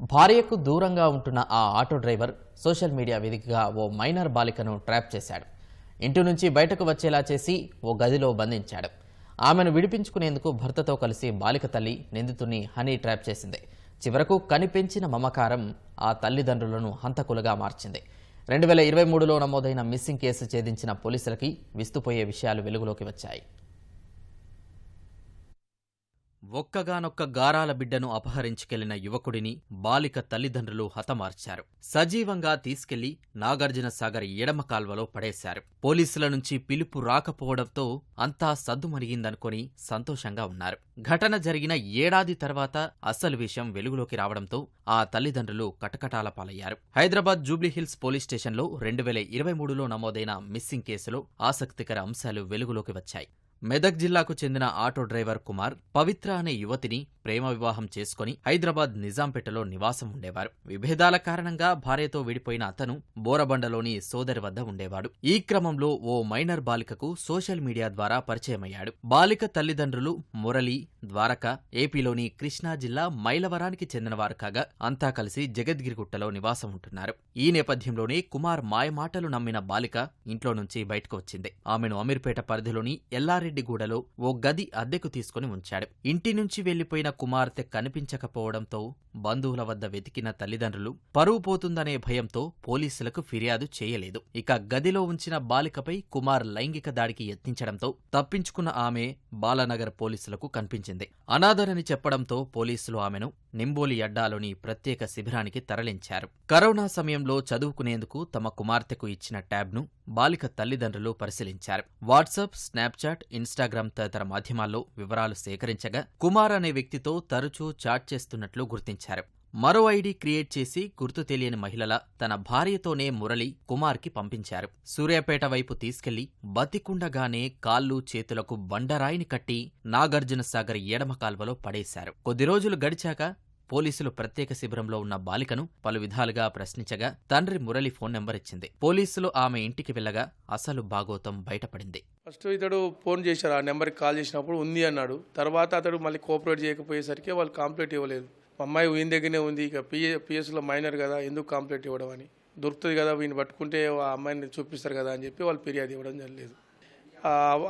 భార్యకు దూరంగా ఉంటున్న ఆ ఆటో డ్రైవర్ సోషల్ మీడియా వేదికగా ఓ మైనర్ బాలికను ట్రాప్ చేశాడు. ఇంటి నుంచి బయటకు వచ్చేలా చేసి ఓ గదిలో బంధించాడు. ఆమెను విడిపించుకునేందుకు భర్తతో కలిసి బాలిక తల్లి నిందితుని హనీ ట్రాప్ చేసింది. చివరకు కనిపించిన మమకారం ఆ తల్లిదండ్రులను హంతకులుగా మార్చింది. రెండు వేల ఇరవై మూడులో నమోదైన మిస్సింగ్ కేసు ఛేదించిన పోలీసులకి విస్తుపోయే విషయాలు వెలుగులోకి వచ్చాయి. ఒక్కగానొక్క గారాల బిడ్డను అపహరించుకెళ్ళిన యువకుడిని బాలిక తల్లిదండ్రులు హతమార్చారు. సజీవంగా తీసుకెళ్ళి నాగార్జున సాగర్ ఎడమ కాల్వలో పడేశారు. పోలీసుల నుంచి పిలుపు రాకపోవడంతో అంతా సద్దుమణిగిందనుకొని సంతోషంగా ఉన్నారు. ఘటన జరిగిన ఏడాది తర్వాత అసలు విషయం వెలుగులోకి రావడంతో ఆ తల్లిదండ్రులు కటకటాల పాలయ్యారు. హైదరాబాద్ జూబ్లీహిల్స్ పోలీస్ స్టేషన్లో రెండు వేల ఇరవై మూడులో నమోదైన మిస్సింగ్ కేసులో ఆసక్తికర అంశాలు వెలుగులోకి వచ్చాయి. మెదక్ జిల్లాకు చెందిన ఆటో డ్రైవర్ కుమార్ పవిత్ర అనే యువతిని ప్రేమ వివాహం చేసుకుని హైదరాబాద్ నిజాంపేటలో నివాసం ఉండేవారు. విభేదాల కారణంగా భార్యతో విడిపోయిన అతను బోరబండలోని సోదరి వద్ద ఉండేవాడు. ఈ క్రమంలో ఓ మైనర్ బాలికకు సోషల్ మీడియా ద్వారా పరిచయమయ్యాడు. బాలిక తల్లిదండ్రులు మురళి ద్వారక ఏపీలోని కృష్ణా జిల్లా మైలవరానికి చెందినవారు కాగా అంతా కలిసి జగద్గిరిగుట్టలో నివాసం ఉంటున్నారు. ఈ నేపథ్యంలోనే కుమార్ మాయమాటలు నమ్మిన బాలిక ఇంట్లో నుంచి బయటకు వచ్చింది. ఆమెను అమీర్పేట పరిధిలోని ఎల్లారెడ్డిగూడలో ఓ గది అద్దెకు తీసుకుని ఉంచాడు. ఇంటి నుంచి వెళ్ళిపోయిన కుమార్తె కనిపించకపోవడంతో బంధువుల వద్ద వెతికిన తల్లిదండ్రులు పరువు పోతుందనే భయంతో పోలీసులకు ఫిర్యాదు చేయలేదు. ఇక గదిలో ఉంచిన బాలికపై కుమార్ లైంగిక దాడికి యత్నించడంతో తప్పించుకున్న ఆమె బాలానగర్ పోలీసులకు కనిపించింది. అనాథరని చెప్పడంతో పోలీసులు ఆమెను నింబోలి అడ్డాలోని ప్రత్యేక శిబిరానికి తరలించారు. కరోనా సమయంలో చదువుకునేందుకు తమ కుమార్తెకు ఇచ్చిన ట్యాబ్ను బాలిక తల్లిదండ్రులు పరిశీలించారు. వాట్సాప్ స్నాప్చాట్ ఇన్స్టాగ్రామ్ తదితర మాధ్యమాల్లో వివరాలు సేకరించగా కుమార్ అనే వ్యక్తితో తరచూ చాట్ చేస్తున్నట్లు గుర్తించారు. మరో ఐడి క్రియేట్ చేసి గుర్తు తెలియని మహిళల తన భార్యతోనే మురళి కుమార్కి పంపించారు. సూర్యాపేట వైపు తీసుకెళ్ళి బతికుండగానే కాళ్ళు చేతులకు బండరాయిని కట్టి నాగార్జున సాగర్ ఎడమ కాల్వలో పడేశారు. కొద్ది రోజులు గడిచాక పోలీసులు ప్రత్యేక శిబిరంలో ఉన్న బాలికను పలు విధాలుగా ప్రశ్నించగా తండ్రి మురళి ఫోన్ నెంబర్ ఇచ్చింది పోలీసులు ఆమె ఇంటికి వెళ్ళగా అసలు భాగోతం బయటపడింది. ఫస్ట్ ఇతడు ఫోన్ చేశారు ఆ నెంబర్కి కాల్ చేసినప్పుడు ఉంది అన్నాడు. తర్వాత అతడు మళ్ళీ కోఆపరేట్ చేయకపోయేసరికి వాళ్ళు కాంప్లైంట్ ఇవ్వలేదు. అమ్మాయి వీని దగ్గరనే ఉంది. ఇక పిఏ పిఎస్లో మైనర్ కదా ఎందుకు కాంప్లీట్ ఇవ్వడం అని. దొరుకుతుంది కదా వీని పట్టుకుంటే ఆ అమ్మాయిని చూపిస్తారు కదా అని చెప్పి వాళ్ళు ఫిర్యాదు ఇవ్వడం జరగలేదు.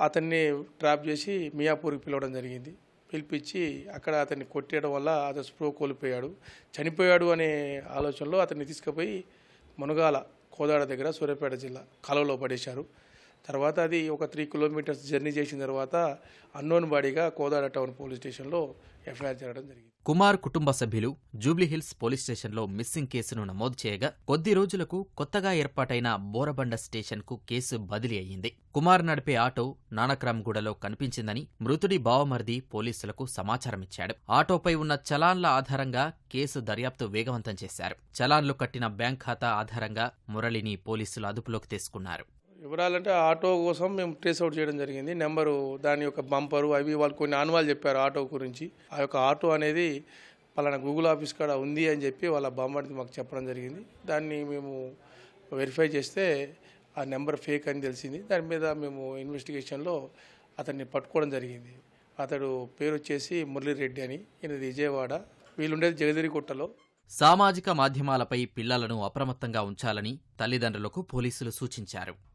అతన్ని ట్రాప్ చేసి మియాపూర్కి పిలవడం జరిగింది. పిలిపించి అక్కడ అతన్ని కొట్టేయడం వల్ల అతను స్ప్రో కోల్పోయాడు. చనిపోయాడు అనే ఆలోచనలో అతన్ని తీసుకుపోయి మునగాల కోదాడ దగ్గర సూర్యాపేట జిల్లా కాలువలో పడేశారు. తర్వాత అది ఒక త్రీ కిలోమీటర్స్ జర్నీ చేసిన తర్వాత అన్నోన్ బాడీగా కోదాడ టౌన్ పోలీస్ స్టేషన్లో ఎఫ్ఐఆర్ జరగడం జరిగింది. కుమార్ కుటుంబ సభ్యులు జూబ్లీహిల్స్ పోలీస్ స్టేషన్లో మిస్సింగ్ కేసును నమోదు చేయగా కొద్ది రోజులకు కొత్తగా ఏర్పాటైన బోరబండ స్టేషన్కు కేసు బదిలీ అయ్యింది. కుమార్ నడిపే ఆటో నానక్రామ్గూడలో కనిపించిందని మృతుడి బావమర్ది పోలీసులకు సమాచారమిచ్చాడు ఆటోపై ఉన్న చలాన్ల ఆధారంగా కేసు దర్యాప్తు వేగవంతం చేశారు. చలాన్లు కట్టిన బ్యాంక్ ఖాతా ఆధారంగా మురళిని పోలీసులు అదుపులోకి తీసుకున్నారు. వివరాలంటే ఆటో కోసం మేము ట్రేస్ అవుట్ చేయడం జరిగింది. నెంబరు దాని యొక్క బంపరు అవి వాళ్ళు కొన్ని ఆనవాళ్ళు చెప్పారు ఆటో గురించి. ఆ యొక్క ఆటో అనేది పలానా గూగుల్ ఆఫీస్ కాడ ఉంది అని చెప్పి వాళ్ళ బామ్మడిది మాకు చెప్పడం జరిగింది. దాన్ని మేము వెరిఫై చేస్తే ఆ నెంబర్ ఫేక్ అని తెలిసింది. దాని మీద మేము ఇన్వెస్టిగేషన్లో అతన్ని పట్టుకోవడం జరిగింది. అతడు పేరు వచ్చేసి మురళీరెడ్డి అని. ఈయన విజయవాడ. వీళ్ళుండేది జగదిరిగుట్టలో సామాజిక మాధ్యమాలపై పిల్లలను అప్రమత్తంగా ఉంచాలని తల్లిదండ్రులకు పోలీసులు సూచించారు.